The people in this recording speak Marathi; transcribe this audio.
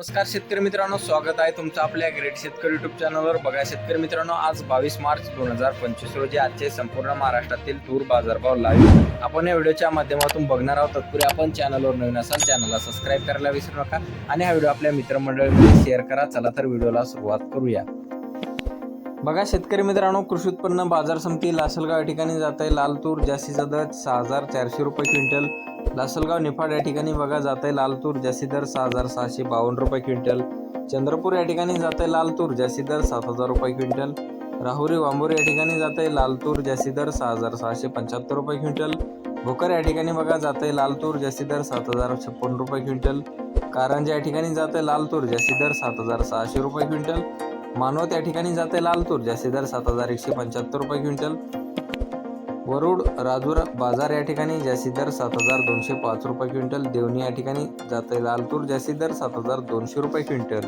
नमस्कार शेतकरी मित्रांनो स्वागत आहे तुमचं आपल्या ग्रेट शेतकरी युट्यूब चॅनलवर बघा शेतकरी मित्रांनो आज बावीस मार्च दोन हजार पंचवीस रोजी आजचे संपूर्ण महाराष्ट्रातील तूर बाजारभाव लाईव्ह आपण या व्हिडिओच्या माध्यमातून बघणार आहोत. तत्पूर्वी आपण चॅनलवर नवीन असाल चॅनलला सबस्क्राईब करायला विसरू नका. आणि हा व्हिडिओ आपल्या मित्रमंडळीमध्ये शेअर करा. चला तर व्हिडिओला सुरुवात करूया. बघा शेतकरी मित्रांनो कृषी उत्पन्न बाजार समिती लासलगाव या ठिकाणी जात आहे. लाल तूर जास्तीचा दर सहा हजार चारशे रुपये क्विंटल. लासलगाव निफाड या ठिकाणी बघा जात आहे लाल तूर जास्ती दर सहा हजार सहाशे बावन्न रुपये क्विंटल. चंद्रपूर या ठिकाणी जात आहे लाल तूर जास्ती दर सात हजार रुपये क्विंटल. राहुरी वांबोरी या ठिकाणी जात आहे लाल तूर जास्ती दर सहा हजार सहाशे पंच्याहत्तर रुपये क्विंटल. भोकर या ठिकाणी बघा जात आहे लाल तूर जास्ती दर सात हजार छप्पन्न रुपये क्विंटल. कारंजा या ठिकाणी जात आहे लाल तूर जास्ती दर सात हजार सहाशे रुपये क्विंटल. मानवत या ठिकाणी जाते लाल तूर जास्ती दर सात हजार एकशे पंच्याहत्तर रुपये क्विंटल. वरुड राजूर बाजार या ठिकाणी जास्ती दर सात हजार दोनशे पाच रुपये क्विंटल देवणी या ठिकाणी जाते आहे लालतूर जास्ती दर सात हजार दोनशे रुपये क्विंटल.